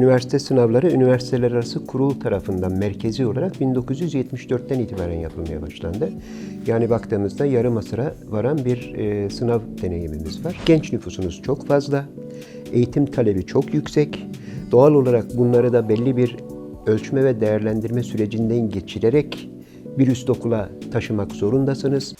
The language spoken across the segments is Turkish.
üniversite sınavları üniversiteler arası kurul tarafından merkezi olarak 1974'ten itibaren yapılmaya başlandı. Yani baktığımızda yarım asıra varan bir e, sınav deneyimimiz var. Genç nüfusumuz çok fazla, eğitim talebi çok yüksek. Doğal olarak bunları da belli bir ölçme ve değerlendirme sürecinden geçirerek bir üst okula taşımak zorundasınız.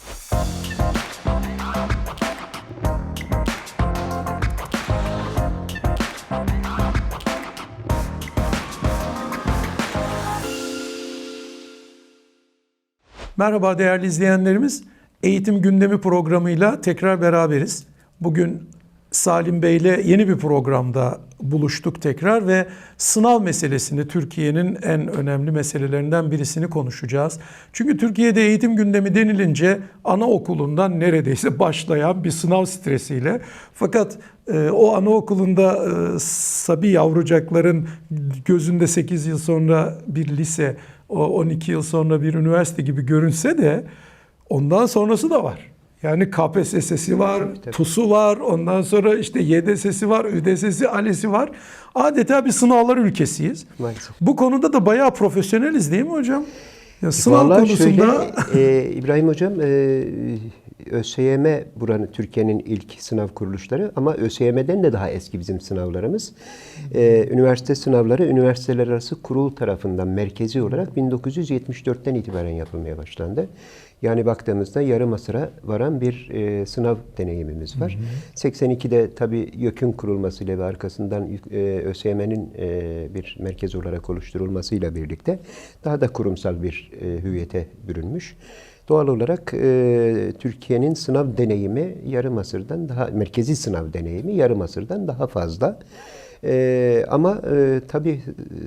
Merhaba değerli izleyenlerimiz. Eğitim Gündemi programıyla tekrar beraberiz. Bugün Salim Bey ile yeni bir programda buluştuk tekrar ve sınav meselesini Türkiye'nin en önemli meselelerinden birisini konuşacağız. Çünkü Türkiye'de eğitim gündemi denilince anaokulundan neredeyse başlayan bir sınav stresiyle fakat e, o anaokulunda e, sabi yavrucakların gözünde 8 yıl sonra bir lise, o 12 yıl sonra bir üniversite gibi görünse de ondan sonrası da var. Yani KPSS'si var, TUS'u var, ondan sonra işte YDS'si var, ÜDS'si, ALES'i var. Adeta bir sınavlar ülkesiyiz. Maalesef. Bu konuda da bayağı profesyoneliz değil mi hocam? Ya sınav Vallahi konusunda şöyle, e, İbrahim Hocam, e, ÖSYM buranın Türkiye'nin ilk sınav kuruluşları ama ÖSYM'den de daha eski bizim sınavlarımız. E, üniversite sınavları üniversiteler arası kurul tarafından merkezi olarak 1974'ten itibaren yapılmaya başlandı. Yani baktığımızda yarım asıra varan bir e, sınav deneyimimiz var. 82'de tabii YÖK'ün kurulmasıyla ve arkasından e, ÖSYM'nin e, bir merkez olarak oluşturulmasıyla birlikte daha da kurumsal bir e, hüviyete bürünmüş. Doğal olarak e, Türkiye'nin sınav deneyimi yarım asırdan daha, merkezi sınav deneyimi yarım asırdan daha fazla. E, ama e, tabii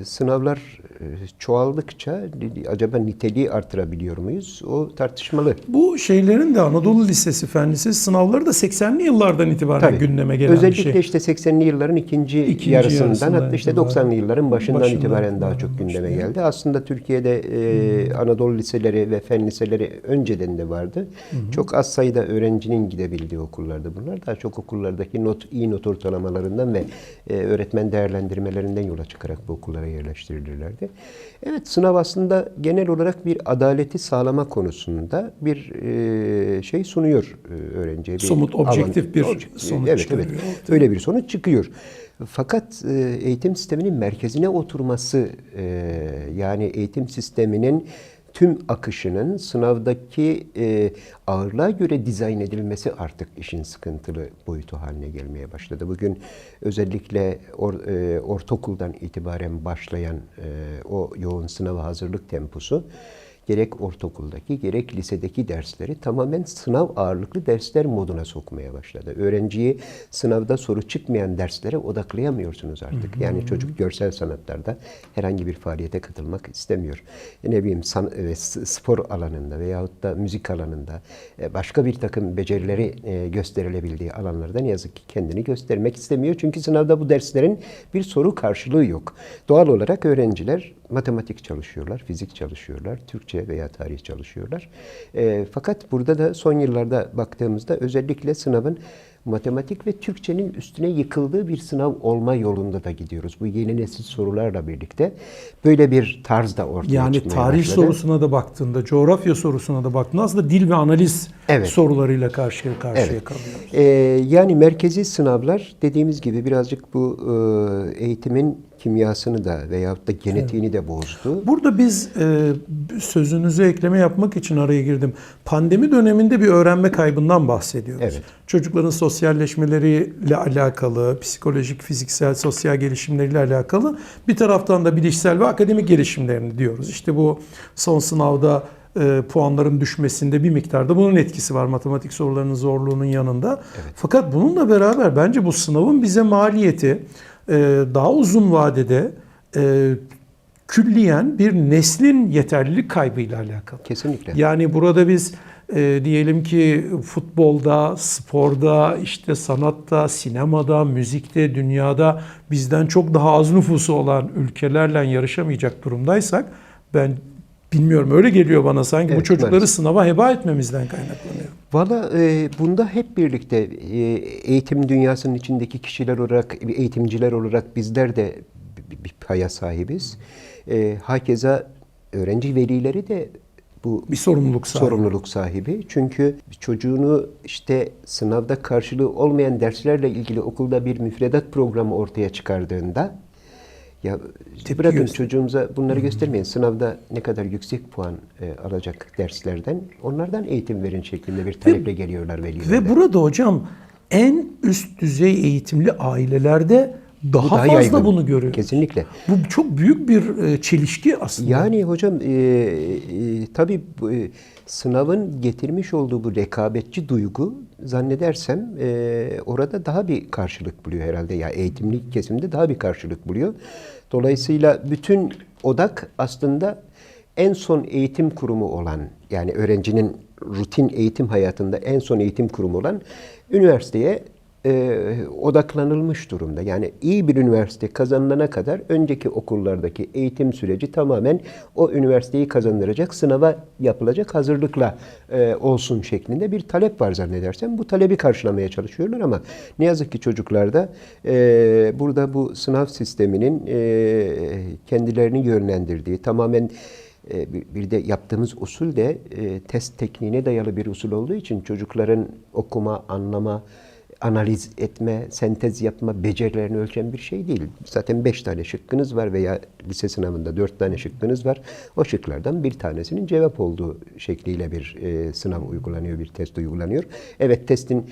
sınavlar e, çoğaldıkça acaba niteliği artırabiliyor muyuz? O tartışmalı. bu şeylerin de Anadolu Lisesi Fen Lisesi sınavları da 80'li yıllardan itibaren Tabii. gündeme gelen Özellikle bir şey. işte 80'li yılların ikinci, İkinci yarısından yarısından hatta işte itibaren. 90'lı yılların başından, Başından itibaren daha çok gündeme başlıyor. geldi. Aslında Türkiye'de e, Anadolu liseleri ve fen liseleri önceden de vardı. Çok az sayıda öğrencinin gidebildiği okullardı bunlar. Daha çok okullardaki not iyi not ortalamalarından ve e, öğretmen değerlendirmelerinden yola çıkarak bu okullara yerleştirilirlerdi. Evet sınav aslında genel olarak bir adaleti sağlama konusunda bir e, şey sunuyor e, öğrenciye. Bir Somut, objektif bir Objektif, sonuç evet, çıkarıyor. evet. Öyle bir sonuç çıkıyor. Fakat e, eğitim sisteminin merkezine oturması e, yani eğitim sisteminin tüm akışının sınavdaki e, ağırlığa göre dizayn edilmesi artık işin sıkıntılı boyutu haline gelmeye başladı. Bugün özellikle or, e, ortaokuldan itibaren başlayan e, o yoğun sınava hazırlık temposu gerek ortaokuldaki gerek lisedeki dersleri tamamen sınav ağırlıklı dersler moduna sokmaya başladı. Öğrenciyi sınavda soru çıkmayan derslere odaklayamıyorsunuz artık. Yani çocuk görsel sanatlarda herhangi bir faaliyete katılmak istemiyor. E ne bileyim e, spor alanında veyahut da müzik alanında e, başka bir takım becerileri gösterilebildiği alanlarda ne yazık ki kendini göstermek istemiyor. Çünkü sınavda bu derslerin bir soru karşılığı yok. Doğal olarak öğrenciler matematik çalışıyorlar, fizik çalışıyorlar, Türkçe veya tarih çalışıyorlar. E, fakat burada da son yıllarda baktığımızda özellikle sınavın matematik ve Türkçenin üstüne yıkıldığı bir sınav olma yolunda da gidiyoruz. Bu yeni nesil sorularla birlikte böyle bir tarz da ortaya Yani çıkmaya tarih başladı. sorusuna da baktığında, coğrafya sorusuna da baktığında aslında dil ve analiz Evet. sorularıyla karşı karşıya Evet. kalıyoruz. Ee, yani merkezi sınavlar dediğimiz gibi birazcık bu e, eğitimin kimyasını da veyahut da genetiğini de bozdu. Burada biz e, sözünüze ekleme yapmak için araya girdim. Pandemi döneminde bir öğrenme kaybından bahsediyoruz. Evet. Çocukların sosyalleşmeleriyle alakalı, psikolojik, fiziksel, sosyal gelişimleriyle alakalı bir taraftan da bilişsel ve akademik gelişimlerini diyoruz. İşte bu son sınavda e, puanların düşmesinde bir miktarda bunun etkisi var matematik sorularının zorluğunun yanında. Fakat bununla beraber bence bu sınavın bize maliyeti daha uzun vadede e, külliyen bir neslin yeterlilik kaybıyla alakalı. Kesinlikle. Yani burada biz e, diyelim ki futbolda, sporda, işte sanatta, sinemada, müzikte, dünyada bizden çok daha az nüfusu olan ülkelerle yarışamayacak durumdaysak ben bilmiyorum öyle geliyor bana sanki bu Evet, çocukları maalesef. sınava heba etmemizden kaynaklanıyor. Valla e, bunda hep birlikte e, eğitim dünyasının içindeki kişiler olarak, eğitimciler olarak bizler de bir, bir paya sahibiz. E, hakeza öğrenci velileri de bu Bir sorumluluk sahibi. sorumluluk sahibi. Çünkü çocuğunu işte sınavda karşılığı olmayan derslerle ilgili okulda bir müfredat programı ortaya çıkardığında ya Tepki bırakın göster- çocuğumuza bunları göstermeyin. Sınavda ne kadar yüksek puan e, alacak derslerden onlardan eğitim verin şeklinde bir taleple geliyorlar veliler. Ve burada hocam en üst düzey eğitimli ailelerde daha, Bu daha fazla yaygın. bunu görüyoruz. Kesinlikle. Bu çok büyük bir e, çelişki aslında. Yani hocam e, e, tabii e, sınavın getirmiş olduğu bu rekabetçi duygu zannedersem e, orada daha bir karşılık buluyor herhalde. Ya eğitimli kesimde daha bir karşılık buluyor. Dolayısıyla bütün odak aslında en son eğitim kurumu olan yani öğrencinin rutin eğitim hayatında en son eğitim kurumu olan üniversiteye e, odaklanılmış durumda. Yani iyi bir üniversite kazanılana kadar önceki okullardaki eğitim süreci tamamen o üniversiteyi kazandıracak sınava yapılacak hazırlıkla e, olsun şeklinde bir talep var zannedersem. Bu talebi karşılamaya çalışıyorlar ama ne yazık ki çocuklarda e, burada bu sınav sisteminin e, kendilerini yönlendirdiği tamamen e, bir- de yaptığımız usul de e, test tekniğine dayalı bir usul olduğu için çocukların okuma, anlama, analiz etme, sentez yapma becerilerini ölçen bir şey değil. Zaten beş tane şıkkınız var veya lise sınavında dört tane şıkkınız var. O şıklardan bir tanesinin cevap olduğu şekliyle bir e, sınav uygulanıyor, bir test uygulanıyor. Evet testin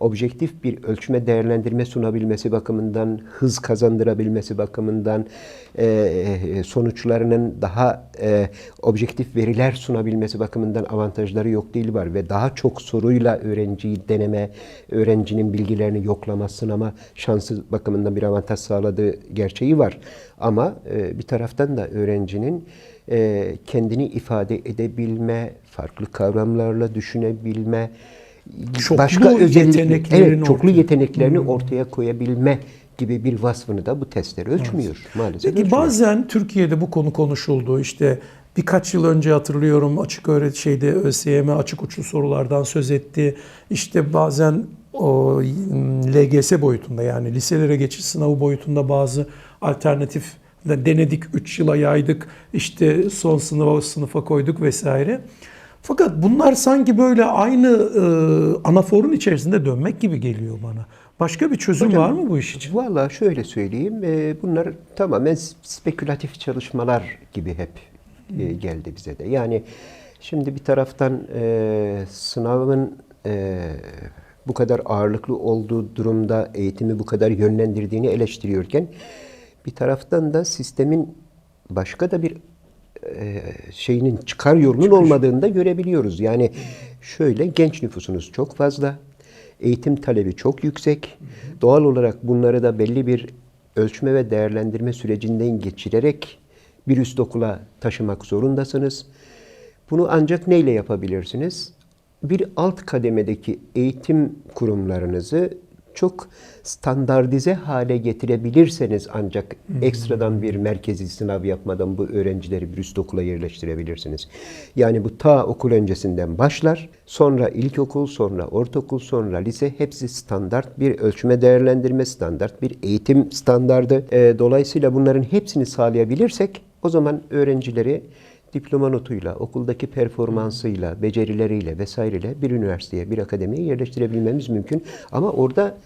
objektif bir ölçme değerlendirme sunabilmesi bakımından, hız kazandırabilmesi bakımından, e, e, sonuçlarının daha e, objektif veriler sunabilmesi bakımından avantajları yok değil var ve daha çok soruyla öğrenciyi deneme, öğrencinin bilgilerini yoklama, sınama şansı bakımından bir avantaj sağladığı gerçeği var. Ama e, bir taraftan da öğrencinin e, kendini ifade edebilme, farklı kavramlarla düşünebilme, Çoklu yeteneklerini evet, çoklu ortaya- yeteneklerini ortaya koyabilme gibi bir vasfını da bu testler ölçmüyor maalesef. Peki ölçmüyor. bazen Türkiye'de bu konu konuşuldu. İşte birkaç yıl önce hatırlıyorum açık öğret şeyde ÖSYM açık uçlu sorulardan söz etti. İşte bazen o LGS boyutunda yani liselere geçiş sınavı boyutunda bazı alternatif denedik 3 yıla yaydık. işte son sınıfa sınıfa koyduk vesaire. Fakat bunlar sanki böyle aynı e, anaforun içerisinde dönmek gibi geliyor bana. Başka bir çözüm Hocam, var mı bu iş için? Valla şöyle söyleyeyim, e, bunlar tamamen spekülatif çalışmalar gibi hep e, geldi bize de. Yani şimdi bir taraftan e, sınavın e, bu kadar ağırlıklı olduğu durumda eğitimi bu kadar yönlendirdiğini eleştiriyorken bir taraftan da sistemin başka da bir şeyinin çıkar yolunun olmadığını da görebiliyoruz. Yani şöyle genç nüfusunuz çok fazla, eğitim talebi çok yüksek. Doğal olarak bunları da belli bir ölçme ve değerlendirme sürecinden geçirerek bir üst okula taşımak zorundasınız. Bunu ancak neyle yapabilirsiniz? Bir alt kademedeki eğitim kurumlarınızı çok standartize hale getirebilirseniz ancak ekstradan bir merkezi sınav yapmadan bu öğrencileri bir üst okula yerleştirebilirsiniz. Yani bu ta okul öncesinden başlar. Sonra ilkokul, sonra ortaokul, sonra lise hepsi standart bir ölçme değerlendirme standart bir eğitim standardı. Dolayısıyla bunların hepsini sağlayabilirsek o zaman öğrencileri diploma notuyla, okuldaki performansıyla, becerileriyle vesaireyle bir üniversiteye, bir akademiye yerleştirebilmemiz mümkün. Ama orada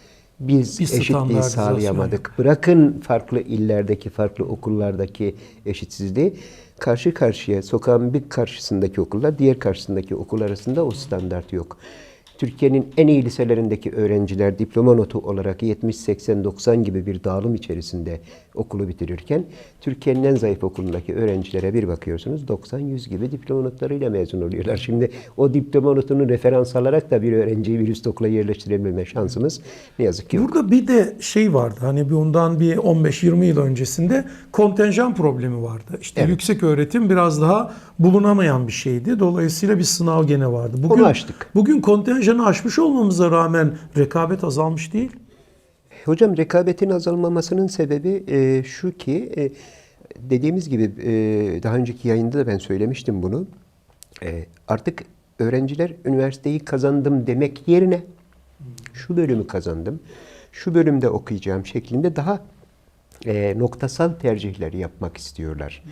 biz Bir eşitliği sağlayamadık. Bırakın farklı illerdeki, farklı okullardaki eşitsizliği. Karşı karşıya, sokağın bir karşısındaki okullar, diğer karşısındaki okul arasında o standart yok. Türkiye'nin en iyi liselerindeki öğrenciler diploma notu olarak 70, 80, 90 gibi bir dağılım içerisinde okulu bitirirken Türkiye'nin en zayıf okulundaki öğrencilere bir bakıyorsunuz 90-100 gibi diploma notlarıyla mezun oluyorlar. Şimdi o diploma notunu referans alarak da bir öğrenciyi bir üst okula yerleştirebilme şansımız ne yazık ki yok. Burada bir de şey vardı hani bir ondan bir 15-20 yıl öncesinde kontenjan problemi vardı. İşte Evet. yüksek öğretim biraz daha bulunamayan bir şeydi. Dolayısıyla bir sınav gene vardı. Bugün, Onu aştık. Bugün kontenjanı aşmış olmamıza rağmen rekabet azalmış değil. Hocam rekabetin azalmamasının sebebi e, şu ki e, dediğimiz gibi e, daha önceki yayında da ben söylemiştim bunu. E, artık öğrenciler üniversiteyi kazandım demek yerine şu bölümü kazandım, şu bölümde okuyacağım şeklinde daha e, noktasal tercihleri yapmak istiyorlar.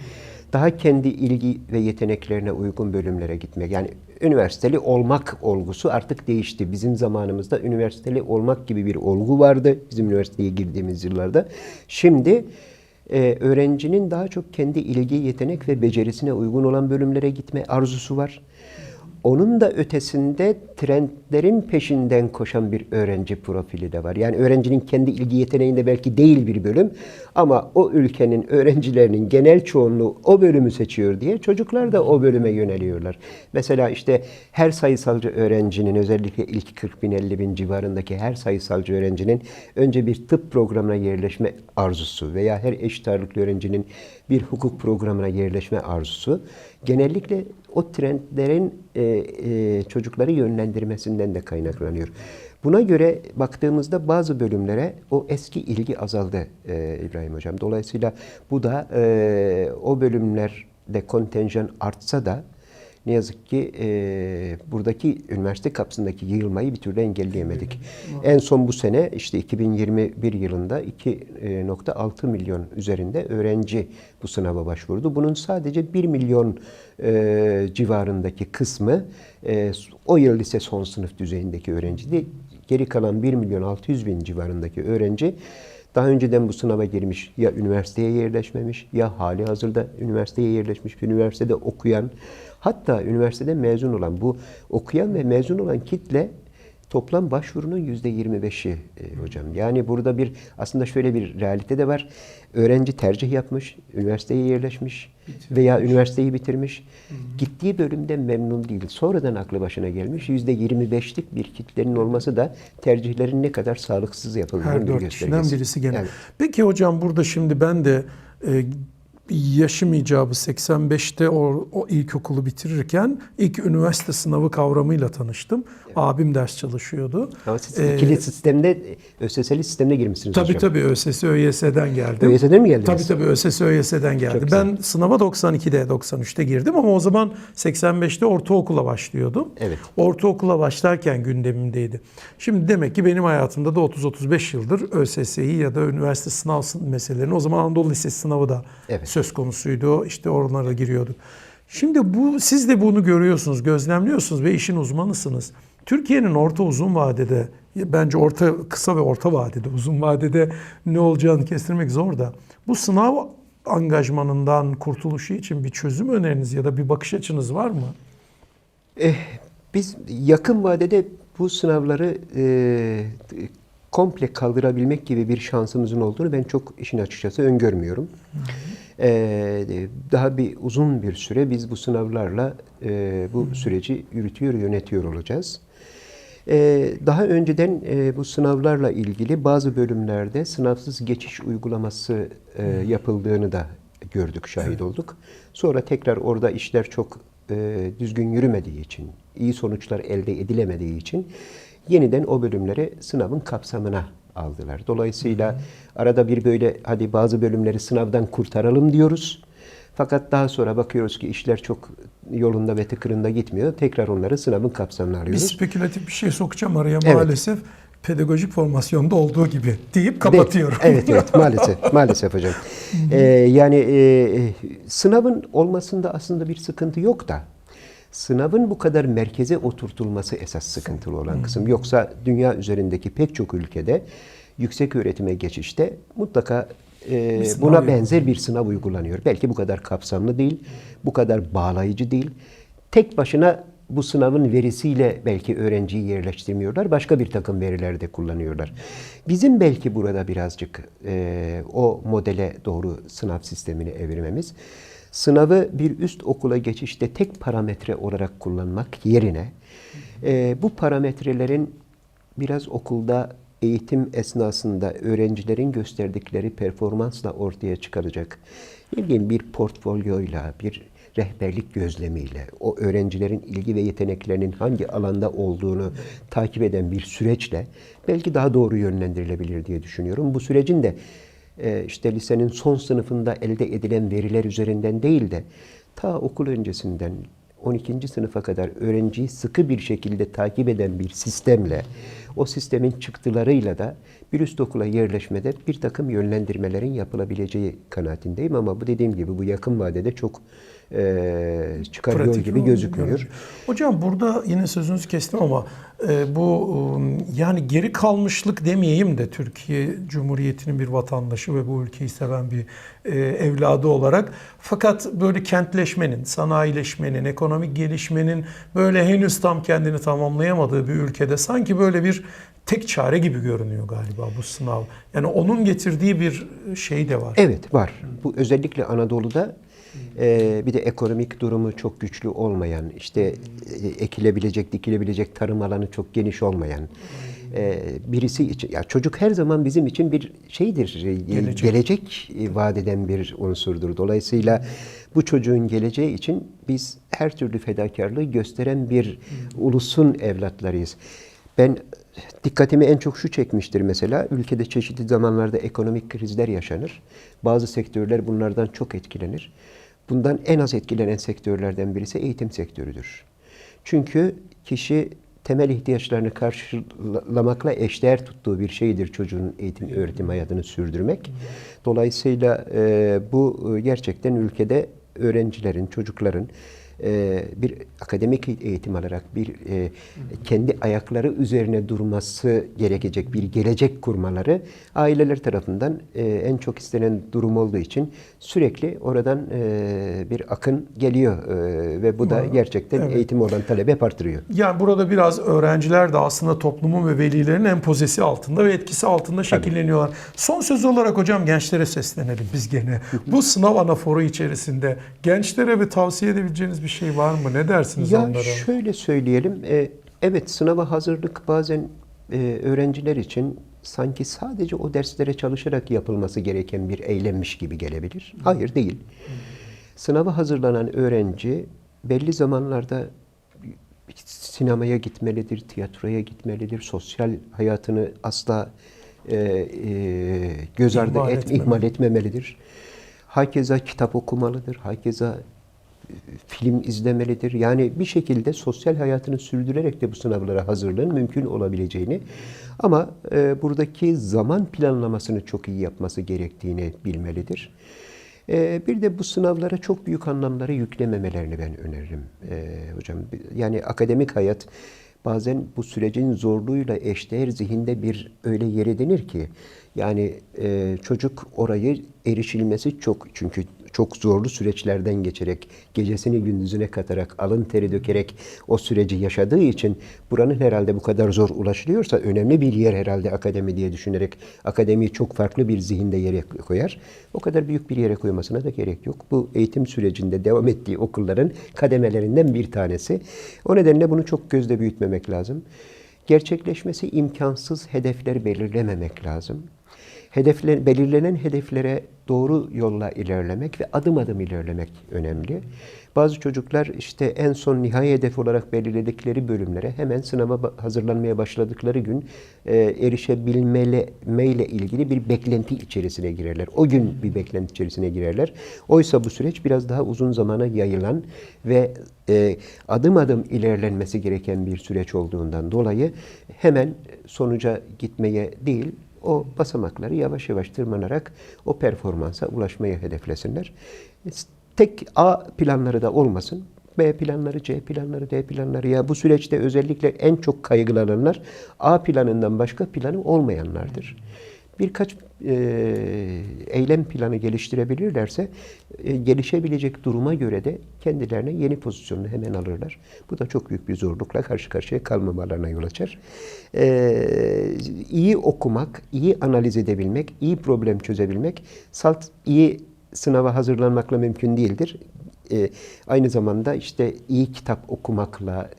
Daha kendi ilgi ve yeteneklerine uygun bölümlere gitmek. Yani üniversiteli olmak olgusu artık değişti. Bizim zamanımızda üniversiteli olmak gibi bir olgu vardı bizim üniversiteye girdiğimiz yıllarda. Şimdi e, öğrencinin daha çok kendi ilgi, yetenek ve becerisine uygun olan bölümlere gitme arzusu var. Onun da ötesinde trendlerin peşinden koşan bir öğrenci profili de var. Yani öğrencinin kendi ilgi yeteneğinde belki değil bir bölüm ama o ülkenin öğrencilerinin genel çoğunluğu o bölümü seçiyor diye çocuklar da o bölüme yöneliyorlar. Mesela işte her sayısalcı öğrencinin özellikle ilk 40 bin 50 bin civarındaki her sayısalcı öğrencinin önce bir tıp programına yerleşme arzusu veya her eşit ağırlıklı öğrencinin bir hukuk programına yerleşme arzusu genellikle o trendlerin e, e, çocukları yönlendirmesinden de kaynaklanıyor. Buna göre baktığımızda bazı bölümlere o eski ilgi azaldı e, İbrahim Hocam. Dolayısıyla bu da e, o bölümlerde kontenjan artsa da ne yazık ki e, buradaki üniversite kapısındaki yığılmayı bir türlü engelleyemedik. En son bu sene işte 2021 yılında 2.6 milyon üzerinde öğrenci bu sınava başvurdu. Bunun sadece 1 milyon e, civarındaki kısmı e, o yıl lise son sınıf düzeyindeki öğrenciydi. Geri kalan 1 milyon 600 bin civarındaki öğrenci daha önceden bu sınava girmiş ya üniversiteye yerleşmemiş ya hali hazırda üniversiteye yerleşmiş bir üniversitede okuyan hatta üniversitede mezun olan bu okuyan ve mezun olan kitle toplam başvurunun yüzde 25'i e, hocam. Yani burada bir aslında şöyle bir realite de var. Öğrenci tercih yapmış, üniversiteye yerleşmiş veya üniversiteyi bitirmiş. Gittiği bölümden memnun değil. Sonradan aklı başına gelmiş. Yüzde 25'lik bir kitlenin olması da tercihlerin ne kadar sağlıksız yapıldığının Her bir dört göstergesi. kişiden birisi gene. Evet. Peki hocam burada şimdi ben de e, yaşım icabı 85'te o, o ilkokulu bitirirken ilk üniversite sınavı kavramıyla tanıştım. Abim ders çalışıyordu. Ama siz Ee, ikili sistemde, ÖSS'li sistemde girmişsiniz Tabii hocam. tabii ÖSS ÖYS'den geldim. ÖYS'den mi geldiniz? Tabii tabii ÖSS ÖYS'den geldi. Çok güzel. Ben sınava 92'de 93'te girdim ama o zaman 85'te ortaokula başlıyordum. Evet. Ortaokula başlarken gündemimdeydi. Şimdi demek ki benim hayatımda da 30-35 yıldır ÖSS'yi ya da üniversite sınav meselelerini o zaman Anadolu Lisesi sınavı da Evet. Söz konusuydu. İşte oralara giriyorduk. Şimdi bu siz de bunu görüyorsunuz, gözlemliyorsunuz ve işin uzmanısınız. Türkiye'nin orta uzun vadede bence orta kısa ve orta vadede uzun vadede ne olacağını kestirmek zor da bu sınav angajmanından kurtuluşu için bir çözüm öneriniz ya da bir bakış açınız var mı? Eh, biz yakın vadede bu sınavları e, komple kaldırabilmek gibi bir şansımızın olduğunu ben çok işin açıkçası öngörmüyorum. E, daha bir uzun bir süre biz bu sınavlarla e, bu süreci yürütüyor, yönetiyor olacağız. E, daha önceden e, bu sınavlarla ilgili bazı bölümlerde sınavsız geçiş uygulaması e, yapıldığını da gördük, şahit olduk. Sonra tekrar orada işler çok e, düzgün yürümediği için, iyi sonuçlar elde edilemediği için yeniden o bölümleri sınavın kapsamına aldılar. Dolayısıyla arada bir böyle hadi bazı bölümleri sınavdan kurtaralım diyoruz. Fakat daha sonra bakıyoruz ki işler çok yolunda ve tıkırında gitmiyor. Tekrar onları sınavın kapsamına Bir alıyoruz. spekülatif bir şey sokacağım araya Evet. maalesef. Pedagojik formasyonda olduğu gibi deyip kapatıyorum. De- Evet evet maalesef maalesef hocam. Ee, yani e, e, sınavın olmasında aslında bir sıkıntı yok da sınavın bu kadar merkeze oturtulması esas sıkıntılı olan kısım. Yoksa dünya üzerindeki pek çok ülkede yüksek öğretime geçişte mutlaka e, buna benzer bir sınav uygulanıyor. Belki bu kadar kapsamlı değil, bu kadar bağlayıcı değil. Tek başına bu sınavın verisiyle belki öğrenciyi yerleştirmiyorlar. Başka bir takım veriler de kullanıyorlar. Bizim belki burada birazcık e, o modele doğru sınav sistemini evirmemiz. Sınavı bir üst okula geçişte tek parametre olarak kullanmak yerine e, bu parametrelerin biraz okulda eğitim esnasında öğrencilerin gösterdikleri performansla ortaya çıkaracak ne bileyim bir portfolyoyla, bir rehberlik gözlemiyle, o öğrencilerin ilgi ve yeteneklerinin hangi alanda olduğunu takip eden bir süreçle belki daha doğru yönlendirilebilir diye düşünüyorum. Bu sürecin de işte lisenin son sınıfında elde edilen veriler üzerinden değil de ta okul öncesinden 12. sınıfa kadar öğrenciyi sıkı bir şekilde takip eden bir sistemle, o sistemin çıktılarıyla da bir üst okula yerleşmede bir takım yönlendirmelerin yapılabileceği kanaatindeyim. Ama bu dediğim gibi bu yakın vadede çok e, çıkar yol Pratik gibi gözükmüyor. görünüyor. Hocam burada yine sözünüzü kestim ama e, bu e, yani geri kalmışlık demeyeyim de Türkiye Cumhuriyeti'nin bir vatandaşı ve bu ülkeyi seven bir e, evladı olarak fakat böyle kentleşmenin, sanayileşmenin, ekonomik gelişmenin böyle henüz tam kendini tamamlayamadığı bir ülkede sanki böyle bir tek çare gibi görünüyor galiba bu sınav. Yani onun getirdiği bir şey de var. Evet var. Bu özellikle Anadolu'da e, bir de ekonomik durumu çok güçlü olmayan, işte e, ekilebilecek, dikilebilecek tarım alanı çok geniş olmayan e, birisi için, ya çocuk her zaman bizim için bir şeydir, e, Gelecek. gelecek vaat eden bir unsurdur. Dolayısıyla bu çocuğun geleceği için biz her türlü fedakarlığı gösteren bir ulusun evlatlarıyız. Ben dikkatimi en çok şu çekmiştir mesela. Ülkede çeşitli zamanlarda ekonomik krizler yaşanır. Bazı sektörler bunlardan çok etkilenir. Bundan en az etkilenen sektörlerden birisi eğitim sektörüdür. Çünkü kişi temel ihtiyaçlarını karşılamakla eşdeğer tuttuğu bir şeydir çocuğun eğitim öğretim hayatını sürdürmek. Dolayısıyla bu gerçekten ülkede öğrencilerin, çocukların e, bir akademik eğitim alarak bir e, kendi ayakları üzerine durması gerekecek bir gelecek kurmaları aileler tarafından e, en çok istenen durum olduğu için sürekli oradan e, bir akın geliyor E, ve bu da gerçekten Evet. eğitime olan talebi hep artırıyor. Yani burada biraz öğrenciler de aslında toplumun ve velilerin empozesi altında ve etkisi altında şekilleniyorlar. Son söz olarak hocam gençlere seslenelim biz gene. Bu sınav anaforu içerisinde gençlere bir tavsiye edebileceğiniz bir şey var mı? Ne dersiniz Ya onlara? şöyle söyleyelim, e, evet sınava hazırlık bazen e, öğrenciler için sanki sadece o derslere çalışarak yapılması gereken bir eylemmiş gibi gelebilir. Hayır değil. Sınava hazırlanan öğrenci belli zamanlarda sinemaya gitmelidir, tiyatroya gitmelidir, sosyal hayatını asla e, e, göz ardı İhmal et, etmemeli. ihmal etmemelidir. Hakeza kitap okumalıdır, hakeza film izlemelidir. Yani bir şekilde sosyal hayatını sürdürerek de bu sınavlara hazırlığın mümkün olabileceğini ama e, buradaki zaman planlamasını çok iyi yapması gerektiğini bilmelidir. E, bir de bu sınavlara çok büyük anlamları yüklememelerini ben öneririm e, hocam. Yani akademik hayat bazen bu sürecin zorluğuyla eşdeğer zihinde bir öyle yer edinir ki yani e, çocuk orayı erişilmesi çok çünkü çok zorlu süreçlerden geçerek, gecesini gündüzüne katarak, alın teri dökerek o süreci yaşadığı için buranın herhalde bu kadar zor ulaşılıyorsa önemli bir yer herhalde akademi diye düşünerek akademiyi çok farklı bir zihinde yere koyar. O kadar büyük bir yere koymasına da gerek yok. Bu eğitim sürecinde devam ettiği okulların kademelerinden bir tanesi. O nedenle bunu çok gözde büyütmemek lazım. Gerçekleşmesi imkansız hedefler belirlememek lazım. Hedefler, belirlenen hedeflere doğru yolla ilerlemek ve adım adım ilerlemek önemli. Bazı çocuklar işte en son nihai hedef olarak belirledikleri bölümlere hemen sınava hazırlanmaya başladıkları gün e, erişebilmeyle ilgili bir beklenti içerisine girerler. O gün bir beklenti içerisine girerler. Oysa bu süreç biraz daha uzun zamana yayılan ve e, adım adım ilerlenmesi gereken bir süreç olduğundan dolayı hemen sonuca gitmeye değil, o basamakları yavaş yavaş tırmanarak o performansa ulaşmayı hedeflesinler. Tek A planları da olmasın. B planları, C planları, D planları ya bu süreçte özellikle en çok kaygılananlar A planından başka planı olmayanlardır. Birkaç e, eylem planı geliştirebilirlerse e, gelişebilecek duruma göre de kendilerine yeni pozisyonunu hemen alırlar. Bu da çok büyük bir zorlukla karşı karşıya kalmamalarına yol açar. E, iyi okumak, iyi analiz edebilmek, iyi problem çözebilmek, salt iyi sınava hazırlanmakla mümkün değildir. E, aynı zamanda işte iyi kitap okumakla,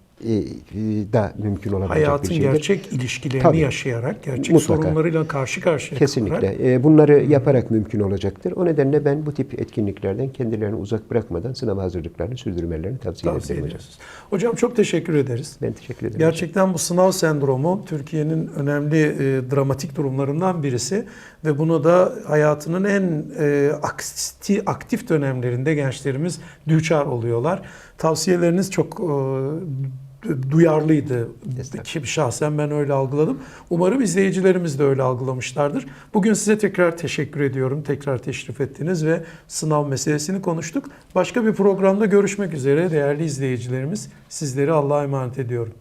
da mümkün olabilecek bir Hayatın şeydir. gerçek ilişkilerini Tabii. yaşayarak, gerçek Mutlaka. sorunlarıyla karşı karşıya Kesinlikle. kalarak E, bunları yaparak mümkün olacaktır. O nedenle ben bu tip etkinliklerden kendilerini uzak bırakmadan sınav hazırlıklarını sürdürmelerini tavsiye, tavsiye ederim hocam. Hocam çok teşekkür ederiz. Ben teşekkür ederim. Gerçekten bu sınav sendromu Türkiye'nin önemli e, dramatik durumlarından birisi ve bunu da hayatının en e, akti- aktif dönemlerinde gençlerimiz düçar oluyorlar. Tavsiyeleriniz çok e, duyarlıydı. Estağfurullah. Ki şahsen ben öyle algıladım. Umarım izleyicilerimiz de öyle algılamışlardır. Bugün size tekrar teşekkür ediyorum. Tekrar teşrif ettiniz ve sınav meselesini konuştuk. Başka bir programda görüşmek üzere değerli izleyicilerimiz. Sizleri Allah'a emanet ediyorum.